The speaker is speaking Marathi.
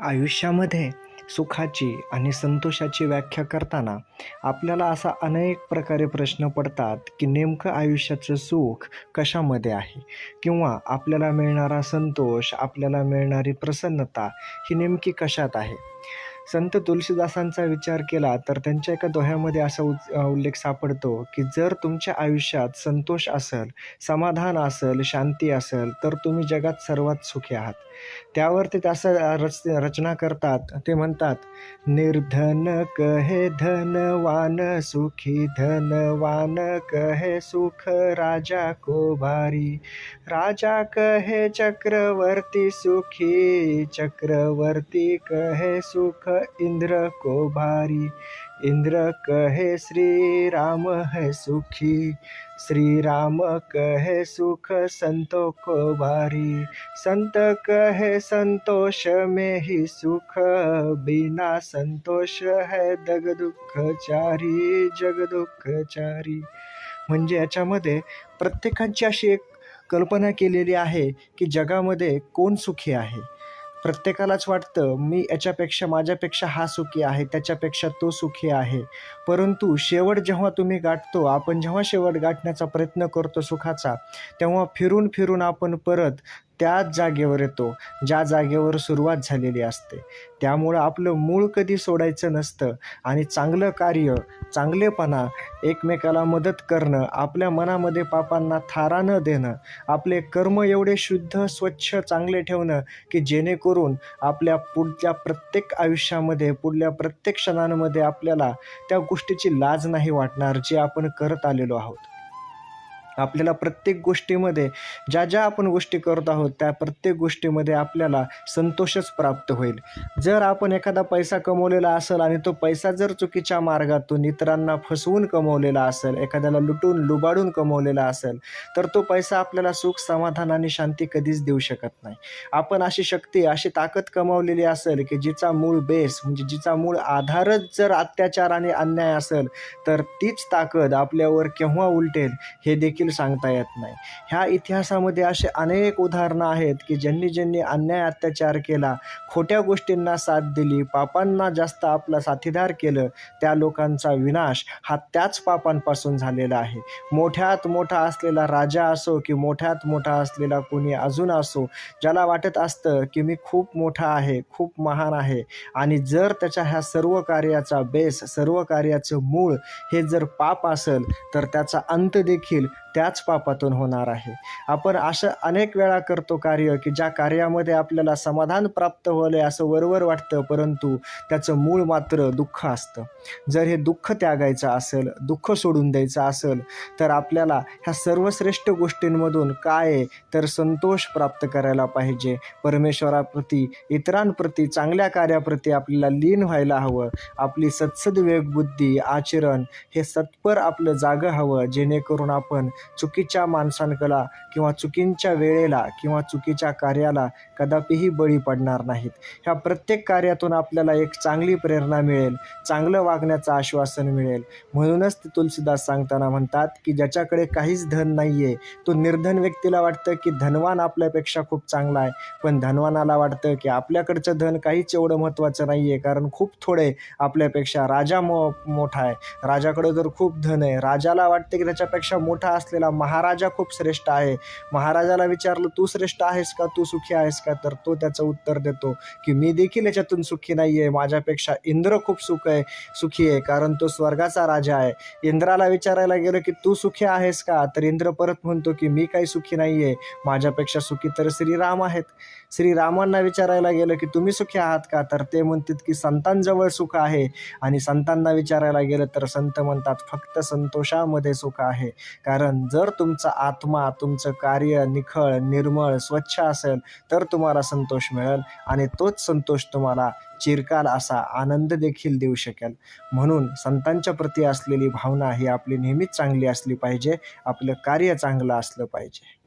आयुष्यामध्ये सुखाची आणि संतोषाची व्याख्या करताना आपल्याला असा अनेक प्रकारे प्रश्न पडतात की नेमकं आयुष्याचं सुख कशामध्ये आहे? किंवा आपल्याला मिळणारा संतोष आपल्याला मिळणारी प्रसन्नता ही नेमकी कशात आहे? संत तुलसीदासांचा विचार केला तर त्यांच्या एका दोह्यामध्ये असा उल्लेख सापडतो की जर तुमच्या आयुष्यात संतोष असेल समाधान असेल शांती असेल तर तुम्ही जगात सर्वात सुखी आहात. त्यावर ते असं रच रचना करतात. ते म्हणतात निर्धन कहे धनवान सुखी धनवान कहे सुख राजा को भारी. राजा कहे चक्रवर्ती सुखी चक्रवर्ती कहे सुख इंद्र को भारी। इंद्र कहे श्री राम है सुखी। श्री राम कहे सुख संतों को भारी। संत कहे संतोष में ही सुख। बिना संतोष है दग दुःख चारी जग दुःख चारी म्हणजे याच्यामध्ये प्रत्येकाची अशी एक कल्पना केलेली आहे की जगामध्ये कोण सुखी आहे? प्रत्येकालाच वाटतं मी याच्यापेक्षा माझ्यापेक्षा हा सुखी आहे त्याच्यापेक्षा तो सुखी आहे. परंतु शेवट जेव्हा तुम्ही गाठतो आपण जेव्हा शेवट गाठण्याचा प्रयत्न करतो सुखाचा तेव्हा फिरून फिरून आपण परत त्याच जागेवर येतो ज्या जागेवर सुरुवात झालेली असते. त्यामुळं आपलं मूळ कधी सोडायचं नसतं आणि चांगलं कार्य चांगलेपणा एकमेकाला मदत करणं आपल्या मनामध्ये पापांना थारा न देणं आपले कर्म एवढे शुद्ध स्वच्छ चांगले ठेवणं की जेणेकरून आपल्या पुढच्या प्रत्येक आयुष्यामध्ये पुढल्या प्रत्येक क्षणांमध्ये आपल्याला त्या गोष्टीची लाज नाही वाटणार जे आपण करत आलेलो आहोत. आपल्याला प्रत्येक गोष्टीमध्ये ज्या ज्या आपण गोष्टी करत आहोत त्या प्रत्येक गोष्टीमध्ये आपल्याला संतोषच प्राप्त होईल. जर आपण एखादा पैसा कमवलेला असेल आणि तो पैसा जर चुकीच्या मार्गातून इतरांना फसवून कमवलेला असेल एखाद्याला लुटून लुबाडून कमवलेला असेल तर तो पैसा आपल्याला सुख समाधान आणि शांती कधीच देऊ शकत नाही. आपण अशी शक्ती अशी ताकद कमावलेली असेल की जिचा मूळ बेस म्हणजे जिचा मूळ आधारच जर अत्याचार आणि अन्याय असेल तर तीच ताकद आपल्यावर केव्हा उलटेल हे देखील देखील सांगता येत नाही. ह्या इतिहासामध्ये असे अनेक उदाहरणं आहेत की ज्यांनी ज्यांनी अन्याय अत्याचार केला खोट्या गोष्टींना साथ दिली पापांना जास्त आपला साथीदार केलं त्या लोकांचा विनाश हा त्याच पापांपासून झालेला आहे. मोठ्यात मोठा असलेला राजा असो की मोठ्यात मोठा असलेला कोणी अजून असो ज्याला वाटत असतं की मी खूप मोठा आहे खूप महान आहे आणि जर त्याच्या ह्या सर्व कार्याचा बेस सर्व कार्याचं मूळ हे जर पाप असेल तर त्याचा अंत देखील त्याच पापातून होणार आहे. आपण असं अनेक वेळा करतो कार्य की ज्या कार्यामध्ये आपल्याला समाधान प्राप्त होले असं वरवर वाटतं परंतु त्याचं मूळ मात्र दुःख असतं. जर हे दुःख त्यागायचं असेल दुःख सोडून द्यायचं असेल तर आपल्याला ह्या सर्वश्रेष्ठ गोष्टींमधून काय तर संतोष प्राप्त करायला पाहिजे. परमेश्वराप्रती इतरांप्रती चांगल्या कार्याप्रती आपल्याला लीन व्हायला हवं. आपली सत्सद वेगबुद्धी आचरण हे सत्पर आपलं जागं हवं जेणेकरून आपण चुकीच्या माणसांकला किंवा चुकींच्या वेळेला किंवा चुकीच्या कार्याला कदापिही बळी पडणार नाहीत. ह्या प्रत्येक कार्यातून आपल्याला एक चांगली प्रेरणा मिळेल चांगलं वागण्याचं आश्वासन मिळेल. म्हणूनच ते तुलसीदास सांगताना म्हणतात की ज्याच्याकडे काहीच धन नाही आहे तो निर्धन व्यक्तीला वाटतं की धनवान आपल्यापेक्षा खूप चांगला आहे. पण धनवानाला वाटतं की आपल्याकडचं धन काहीच एवढं महत्त्वाचं नाही आहे कारण खूप थोडे आपल्यापेक्षा राजा मो मोठा आहे. राजाकडं जर खूप धन आहे राजाला वाटते की त्याच्यापेक्षा मोठा असलेला महाराजा खूप श्रेष्ठ आहे. महाराजाला विचारलं तू श्रेष्ठ आहेस का? तू सुखी आहेस का? तर तो त्याचं उत्तर देतो की मी देखील याच्यातून सुखी नाही आहे माझ्यापेक्षा इंद्र खूप सुख आहे सुखी आहे कारण तो स्वर्गाचा राजा आहे. इंद्राला विचारायला गेलं की तू सुखी आहेस का? तर इंद्र परत म्हणतो की मी काही सुखी नाही आहे माझ्यापेक्षा सुखी तर श्रीराम आहेत. श्रीरामांना विचारायला गेलं की तुम्ही सुखी आहात का? तर ते म्हणतात की संतांजवळ सुख आहे. आणि संतांना विचारायला गेलं तर संत म्हणतात फक्त संतोषामध्ये सुख आहे. कारण जर तुमचा आत्मा तुमचं कार्य निखळ निर्मळ स्वच्छ असेल तर तुम्हाला संतोष मिळेल आणि तोच संतोष तुम्हाला चिरकाल असा आनंद देखील देऊ शकेल. म्हणून संतांच्या प्रती असलेली भावना ही आपली नेहमीच चांगली असली पाहिजे आपलं कार्य चांगलं असलं पाहिजे.